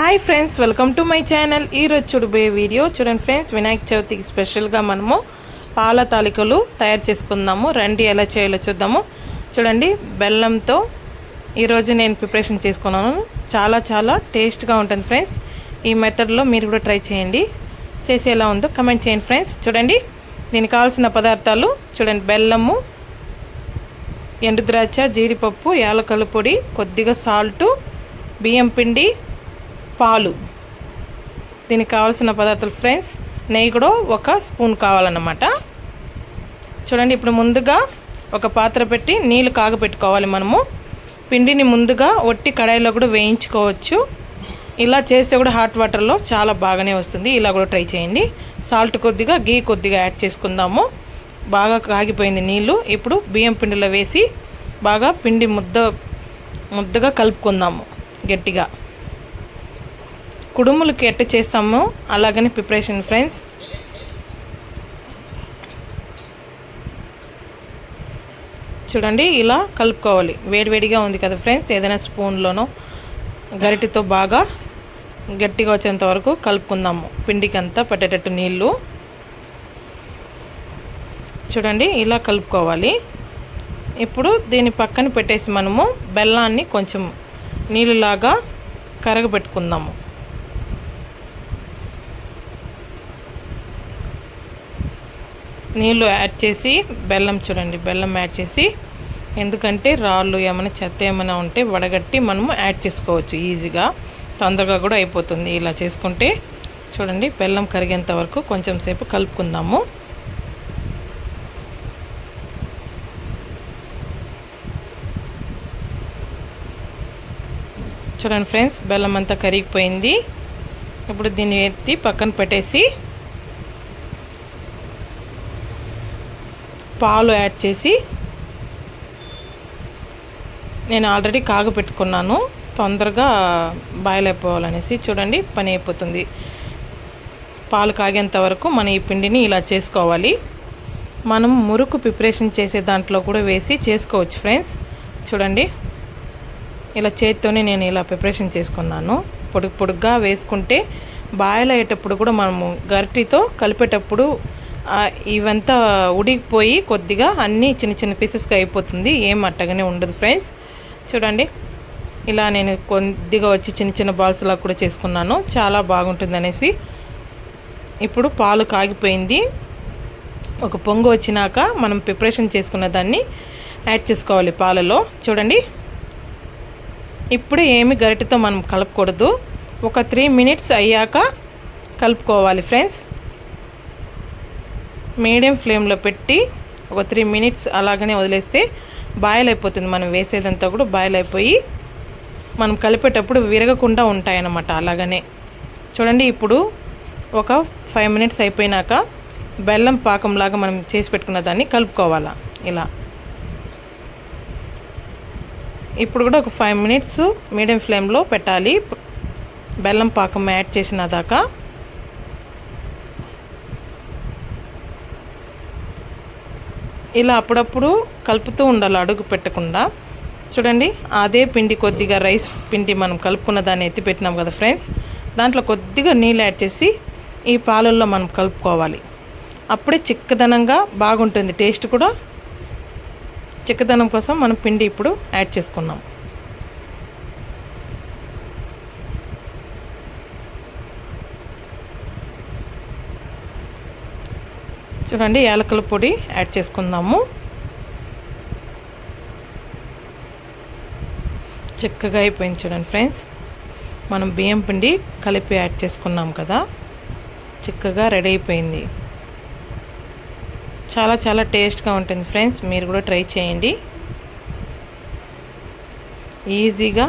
Hi friends welcome to my channel ఈరోజు చూడబోయే video చూడండి ఫ్రెండ్స్ వినాయక చవితికి స్పెషల్గా మనము పాల తాలికలు తయారు చేసుకుందాము. రండి ఎలా చేయాలో చూద్దాము. చూడండి బెల్లంతో ఈరోజు నేను ప్రిపరేషన్ చేసుకున్నాను. చాలా చాలా టేస్ట్గా ఉంటుంది ఫ్రెండ్స్ ఈ మెథడ్లో మీరు కూడా ట్రై చేయండి. చేసి ఎలా ఉందో కమెంట్ చేయండి ఫ్రెండ్స్ చూడండి దీనికి కావాల్సిన పదార్థాలు చూడండి బెల్లము ఎండు ద్రాక్ష జీడిపప్పు యాలకల పొడి కొద్దిగా సాల్టు బియ్యం పిండి పాలు. దీనికి కావాల్సిన పదార్థాలు ఫ్రెండ్స్ నెయ్యి కూడా ఒక స్పూన్ కావాలన్నమాట. చూడండి ఇప్పుడు ముందుగా ఒక పాత్ర పెట్టి నీళ్ళు కాగపెట్టుకోవాలి మనము. పిండిని ముందుగా ఒట్టి కడాయిలో కూడా వేయించుకోవచ్చు. ఇలా చేస్తే కూడా హాట్ వాటర్లో చాలా బాగానే వస్తుంది. ఇలా కూడా ట్రై చేయండి. సాల్ట్ కొద్దిగా గీ కొద్దిగా యాడ్ చేసుకుందాము. బాగా కాగిపోయింది నీళ్ళు ఇప్పుడు బియ్యం పిండిలో వేసి బాగా పిండి ముద్ద ముద్దగా కలుపుకుందాము గట్టిగా. కుడుములకి ఎట్ట చేస్తామో? అలాగనే ప్రిపరేషన్ ఫ్రెండ్స్ చూడండి ఇలా కలుపుకోవాలి. వేడివేడిగా ఉంది కదా ఫ్రెండ్స్ ఏదైనా స్పూన్లోనో గరిటెతో బాగా గట్టిగా వచ్చేంత వరకు కలుపుకుందాము. పిండికి అంతా పట్టేటట్టు నీళ్ళు. చూడండి ఇలా కలుపుకోవాలి. ఇప్పుడు దీని పక్కన పెట్టేసి మనము బెల్లాన్ని కొంచెం నీళ్ళలాగా కరగబెట్టుకుందాము. నీళ్ళు యాడ్ చేసి బెల్లం చూడండి బెల్లం యాడ్ చేసి ఎందుకంటే రాళ్ళు ఏమైనా చెత్త ఏమైనా ఉంటే వడగట్టి మనము యాడ్ చేసుకోవచ్చు ఈజీగా తొందరగా కూడా అయిపోతుంది. ఇలా చేసుకుంటే చూడండి బెల్లం కరిగేంత వరకు కొంచెం సేపు కలుపుకుందాము. చూడండి ఫ్రెండ్స్ బెల్లం అంతా కరిగిపోయింది. ఇప్పుడు దీన్ని ఎత్తి పక్కన పెట్టేసి పాలు యాడ్ చేసి నేను ఆల్రెడీ కాగపెట్టుకున్నాను తొందరగా బాయిల్ అయిపోవాలనేసి చూడండి పని అయిపోతుంది. పాలు కాగేంత వరకు మన ఈ పిండిని ఇలా చేసుకోవాలి. మనం మురుకు ప్రిపరేషన్ చేసే దాంట్లో కూడా వేసి చేసుకోవచ్చు ఫ్రెండ్స్. చూడండి ఇలా చేతితోనే నేను ఇలా ప్రిపరేషన్ చేసుకున్నాను. పొడుగు పొడుగ్గా వేసుకుంటే బాయిల్ అయ్యేటప్పుడు కూడా మనము గరిటితో కలిపేటప్పుడు ఇవంతా ఉడికిపోయి కొద్దిగా అన్నీ చిన్న చిన్న పీసెస్గా అయిపోతుంది. ఏం అట్టగానే ఉండదు ఫ్రెండ్స్. చూడండి. ఇలా నేను కొద్దిగా వచ్చి చిన్న చిన్న బాల్స్లా కూడా చేసుకున్నాను. చాలా బాగుంటుంది అనేసి ఇప్పుడు పాలు కాగిపోయింది. ఒక పొంగు వచ్చినాక మనం ప్రిపరేషన్ చేసుకున్న దాన్ని యాడ్ చేసుకోవాలి పాలలో. చూడండి. ఇప్పుడు ఏమి గరిటెతో మనం కలపకూడదు. ఒక త్రీ మినిట్స్ అయ్యాక కలుపుకోవాలి ఫ్రెండ్స్. మీడియం ఫ్లేమ్లో పెట్టి ఒక త్రీ మినిట్స్ అలాగనే వదిలేస్తే బాయిల్ అయిపోతుంది. మనం వేసేదంతా కూడా బాయిల్ అయిపోయి మనం కలిపేటప్పుడు విరగకుండా ఉంటాయన్నమాట అలాగనే. చూడండి ఇప్పుడు ఒక ఫైవ్ మినిట్స్ అయిపోయినాక బెల్లం పాకంలాగా మనం చేసి పెట్టుకున్న దాన్ని కలుపుకోవాలా ఇలా. ఇప్పుడు కూడా ఒక ఫైవ్ మినిట్స్ మీడియం ఫ్లేమ్లో పెట్టాలి. బెల్లం పాకం యాడ్ చేసిన దాకా ఇలా అప్పుడప్పుడు కలుపుతూ ఉండాలి అడుగు పెట్టకుండా. చూడండి అదే పిండి కొద్దిగా రైస్ పిండి మనం కలుపుకున్న దాన్ని ఎత్తి పెట్టినాం కదా ఫ్రెండ్స్ దాంట్లో కొద్దిగా నీళ్ళు యాడ్ చేసి ఈ పాలల్లో మనం కలుపుకోవాలి. అప్పుడే చిక్కదనంగా బాగుంటుంది టేస్ట్ కూడా. చిక్కదనం కోసం మనం పిండి ఇప్పుడు యాడ్ చేసుకున్నాం. చూడండి యాలకుల పొడి యాడ్ చేసుకుందాము. చక్కగా అయిపోయింది చూడండి ఫ్రెండ్స్. మనం బియ్యం పిండి కలిపి యాడ్ చేసుకున్నాం కదా. చిక్కగా రెడీ అయిపోయింది. చాలా చాలా టేస్ట్గా ఉంటుంది ఫ్రెండ్స్. మీరు కూడా ట్రై చేయండి. ఈజీగా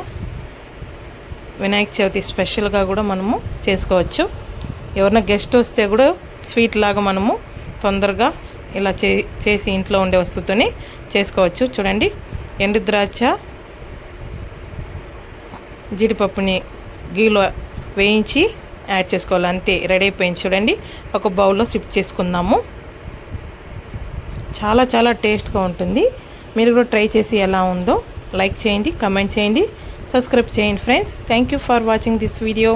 వినాయక చవితి స్పెషల్గా కూడా మనము చేసుకోవచ్చు. ఎవరైనా గెస్ట్ వస్తే కూడా స్వీట్ లాగా మనము తొందరగా ఇలా చే చేసి ఇంట్లో ఉండే వస్తువుతోని చేసుకోవచ్చు. చూడండి ఎండు ద్రాక్ష జీడిపప్పుని గీలో వేయించి యాడ్ చేసుకోవాలి. అంతే రెడీ అయిపోయింది చూడండి. ఒక బౌల్లో షిఫ్ట్ చేసుకుందాము. చాలా చాలా టేస్ట్గా ఉంటుంది. మీరు కూడా ట్రై చేసి ఎలా ఉందో లైక్ చేయండి కమెంట్ చేయండి సబ్స్క్రైబ్ చేయండి friends. Thank you for watching this video.